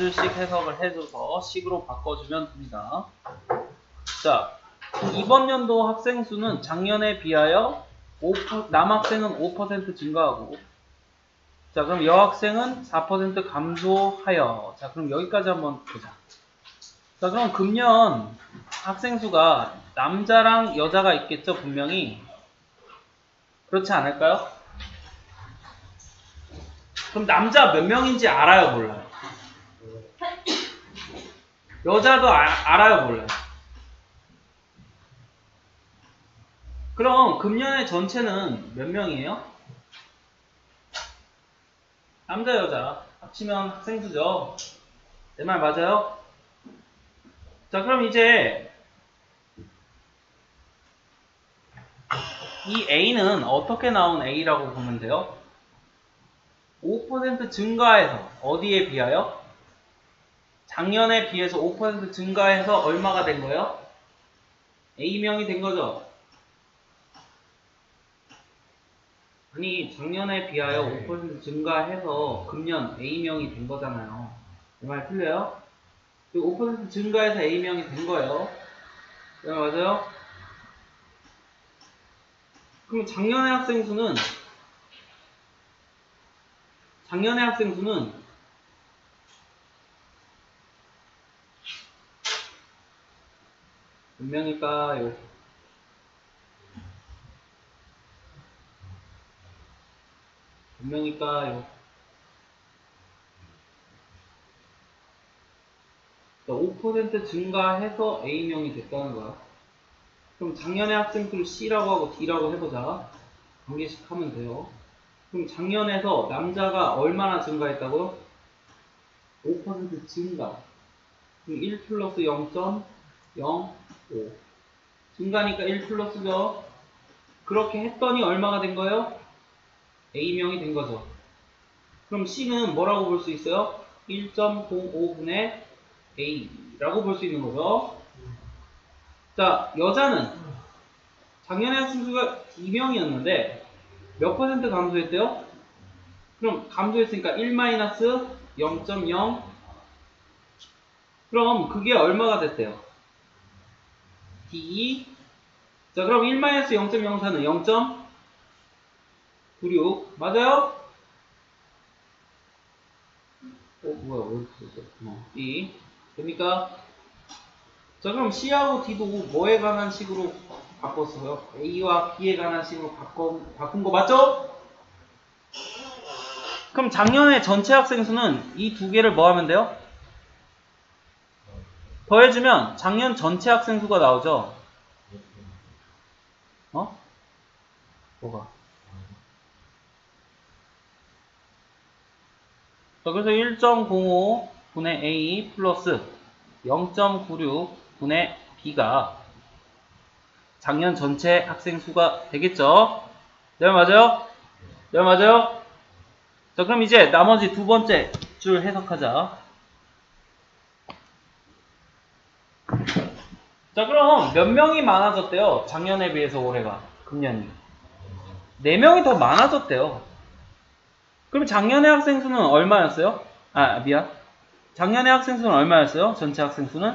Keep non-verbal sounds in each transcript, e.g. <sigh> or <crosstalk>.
줄씩 해석을 해줘서 식으로 바꿔주면 됩니다. 자, 이번 연도 학생 수는 작년에 비하여 5%, 남학생은 5% 증가하고 자 그럼 여학생은 4% 감소하여 자 그럼 여기까지 한번 보자 자 그럼 금년 학생 수가 남자랑 여자가 있겠죠 분명히 그렇지 않을까요? 그럼 남자 몇 명인지 알아요 몰라요? 여자도 아- 알아요 몰라요? 그럼 금년의 전체는 몇 명이에요? 남자 여자 합치면 학생 수죠. 내 말 맞아요? 자 그럼 이제 이 A는 어떻게 나온 A라고 보면 돼요? 5% 증가해서 어디에 비하여? 작년에 비해서 5% 증가해서 얼마가 된 거예요? A명이 된 거죠. 아니 작년에 비하여 5% 증가해서 금년 A명이 된 거잖아요. 내말 틀려요? 5% 증가해서 A명이 된 거예요. 네, 맞아요? 그럼 작년의 학생 수는 작년의 학생 수는 몇 명일까요? 몇 명일까요? 자, 5% 증가해서 A명이 됐다는 거야. 그럼 작년의 학생 수를 C라고 하고 D라고 해보자. 한 개씩 하면 돼요. 그럼 작년에서 남자가 얼마나 증가했다고요? 5% 증가. 그럼 1 플러스 0.05. 증가니까 1 플러스죠. 그렇게 했더니 얼마가 된 거예요? A명이 된 거죠. 그럼 C는 뭐라고 볼 수 있어요? 1.05분의 A라고 볼 수 있는 거죠. 자, 여자는 작년에 학생 수가 2명이었는데 몇 퍼센트 감소했대요? 그럼 감소했으니까 1 마이너스 0.0 그럼 그게 얼마가 됐대요? D 자 그럼 1 마이너스 0.04는 0.96 맞아요? 어 뭐야 왜 이렇게? 어, D 됩니까? 자 그럼 C하고 D도 뭐에 관한 식으로 바꿨어요? A와 B에 관한 식으로 바꿔, 바꾼 거 맞죠? 그럼 작년에 전체 학생 수는 이 두 개를 뭐 하면 돼요? 더해주면 작년 전체 학생 수가 나오죠? 어? 뭐가? 자, 그래서 1.05 분의 A 플러스 0.96 분의 B가 작년 전체 학생 수가 되겠죠? 네, 맞아요? 네, 맞아요? 자, 그럼 이제 나머지 두 번째 줄 해석하자. 자, 그럼 몇 명이 많아졌대요? 작년에 비해서 올해가. 금년이. 네 명이 더 많아졌대요. 그럼 작년의 학생 수는 얼마였어요? 아, 미안. 작년의 학생 수는 얼마였어요? 전체 학생 수는?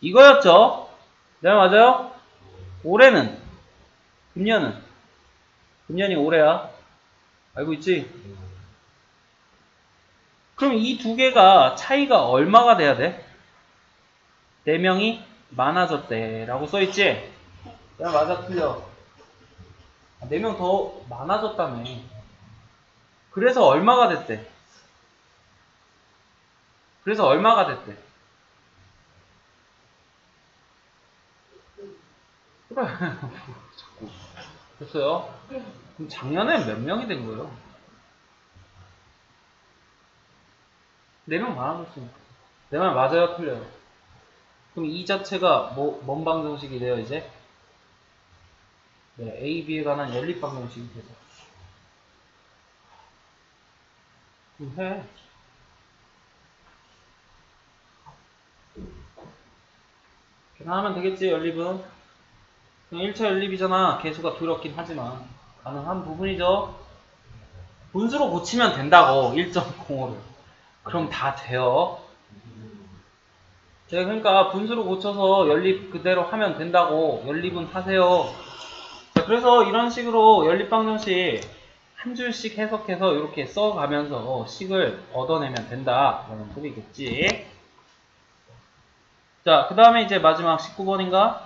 이거였죠? 네, 맞아요? 올해는? 금년은? 금년이 올해야. 알고 있지? 그럼 이 두 개가 차이가 얼마가 돼야 돼? 4명이 많아졌대. 라고 써있지? 야, 맞아, 틀려. 4명 더 많아졌다며. 그래서 얼마가 됐대? 그래서 얼마가 됐대? 그래. <laughs> 자꾸. 됐어요? 그럼 작년에 몇 명이 된 거예요? 4명 많아졌으니까. 내 말 맞아요? 틀려요? 그럼 이 자체가 뭐, 뭔 방정식이 돼요, 이제? 네, A, B에 관한 연립 방정식이 되죠. 그럼 해. 계산하면 되겠지, 연립은. 그냥 1차 연립이잖아. 개수가 두렵긴 하지만. 가능한 부분이죠. 분수로 고치면 된다고, 1.05를. 그럼 다 돼요. 네, 그러니까 분수로 고쳐서 연립 그대로 하면 된다고 연립은 하세요. 자, 그래서 이런 식으로 연립 방정식 한 줄씩 해석해서 이렇게 써가면서 식을 얻어내면 된다. 라는 소리겠지. 자, 그 다음에 이제 마지막 19번인가?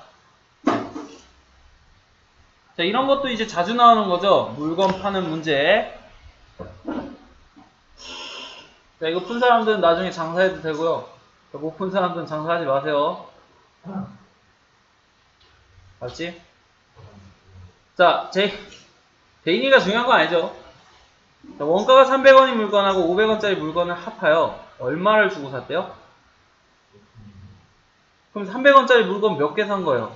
자, 이런 것도 이제 자주 나오는 거죠. 물건 파는 문제. 자, 이거 푼 사람들은 나중에 장사해도 되고요. 못푼 사람들은 장사하지 마세요. 알지? 자, 제, 대인이가 중요한 건 아니죠. 자, 원가가 300원인 물건하고 500원짜리 물건을 합하여 얼마를 주고 샀대요? 그럼 300원짜리 물건 몇 개 산 거예요?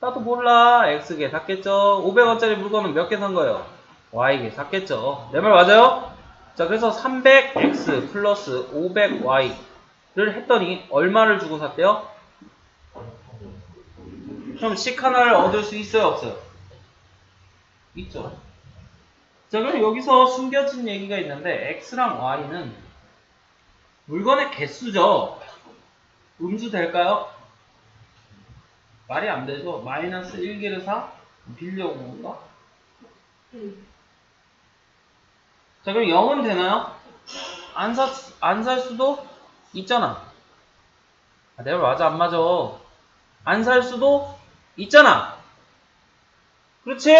나도 몰라. X개 샀겠죠. 500원짜리 물건은 몇 개 산 거예요? Y개 샀겠죠. 내 말 맞아요? 자, 그래서 300X 플러스 500Y 를 했더니 얼마를 주고 샀대요? 그럼 식 하나를 얻을 수 있어요? 없어요? 있죠. 자, 그럼 여기서 숨겨진 얘기가 있는데 X랑 Y는 물건의 개수죠. 음수 될까요? 말이 안 되죠. 마이너스 1개를 사? 빌려온 건가? 자, 그럼 0은 되나요? 안 사, 안 살 수도 있잖아. 아, 내가 맞아, 안 맞아. 안 살 수도 있잖아. 그렇지?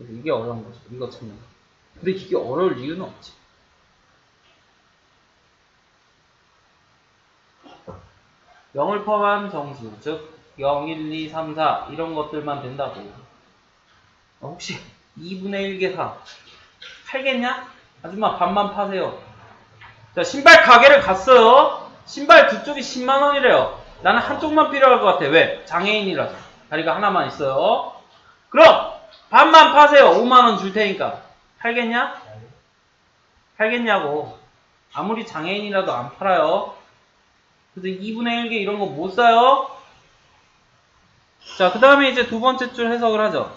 이게 어려운 거죠. 이거 찾는 거. 근데 이게 어려울 이유는 없지. 영을 포함한 정수, 즉 0, 1, 2, 3, 4 이런 것들만 된다고. 어, 혹시 2분의 1개 사 팔겠냐? 아줌마 반만 파세요. 자 신발 가게를 갔어요. 신발 두 쪽이 10만 원이래요. 나는 한쪽만 필요할 것 같아. 왜? 장애인이라서. 다리가 하나만 있어요. 그럼 반만 파세요. 5만 원 줄 테니까. 팔겠냐? 팔겠냐고. 아무리 장애인이라도 안 팔아요. 그래서 2분의 1개 이런 거 못 사요. 자, 그 다음에 이제 두 번째 줄 해석을 하죠.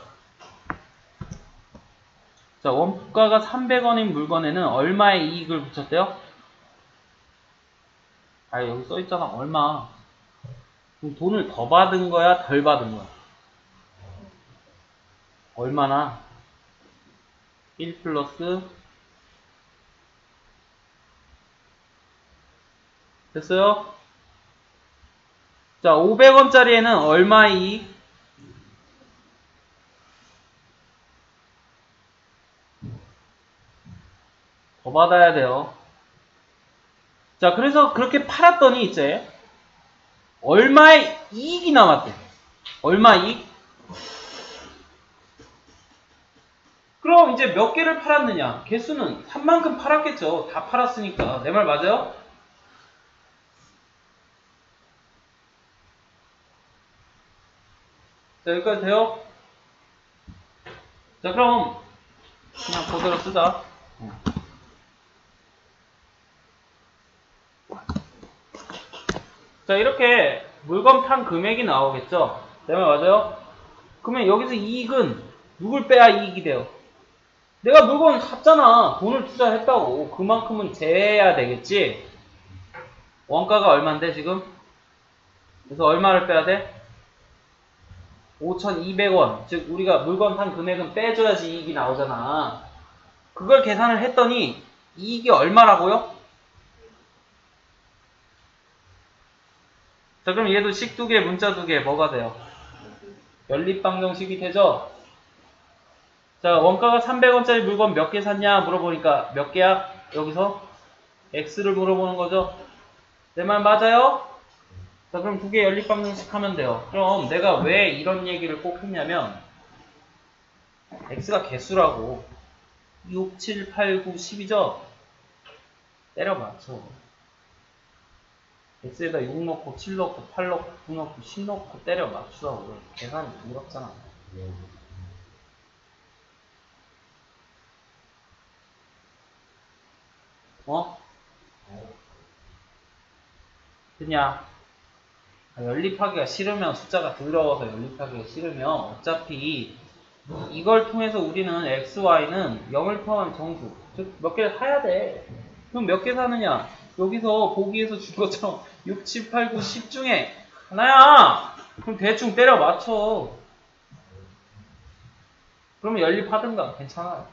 자, 원가가 300원인 물건에는 얼마의 이익을 붙였대요? 아, 여기 써 있잖아. 얼마. 돈을 더 받은 거야? 덜 받은 거야? 얼마나? 1 플러스 됐어요? 자, 500원짜리에는 얼마 이익? 더 받아야 돼요. 자, 그래서 그렇게 팔았더니 이제 얼마의 이익이 남았대. 얼마 이익? 그럼 이제 몇 개를 팔았느냐? 개수는 3만큼 팔았겠죠. 다 팔았으니까. 내 말 맞아요? 자, 여기까지 돼요? 자, 그럼 그냥 그대로 쓰자. 자, 이렇게 물건 판 금액이 나오겠죠? 내말 맞아요? 그러면 여기서 이익은 누굴 빼야 이익이 돼요? 내가 물건 샀잖아. 돈을 투자했다고. 그만큼은 제해야 되겠지? 원가가 얼만데, 지금? 그래서 얼마를 빼야 돼? 5,200원. 즉, 우리가 물건 산 금액은 빼줘야지 이익이 나오잖아. 그걸 계산을 했더니, 이익이 얼마라고요? 자, 그럼 얘도 식 두 개, 문자 두 개, 뭐가 돼요? 연립방정식이 되죠? 자, 원가가 300원짜리 물건 몇 개 샀냐 물어보니까 몇 개야? 여기서 X를 물어보는 거죠? 내 말 맞아요? 자, 그럼 두 개 연립방정식 하면 돼요. 그럼 내가 왜 이런 얘기를 꼭 했냐면 X가 개수라고 6, 7, 8, 9, 10이죠? 때려 맞춰. X에다 6 넣고 7 넣고 8 넣고 9 넣고 10 넣고 때려 맞추라고. 계산이 어렵잖아. 어? 그냥 아, 연립하기가 싫으면 숫자가 더러워서 연립하기가 싫으면 어차피 이걸 통해서 우리는 x, y는 0을 포함한 정수, 즉 몇 개를 사야 돼. 그럼 몇 개 사느냐? 여기서 보기에서 준 것처럼 6, 7, 8, 9, 10 중에 하나야! 그럼 대충 때려 맞춰. 그러면 연립하든가 괜찮아요.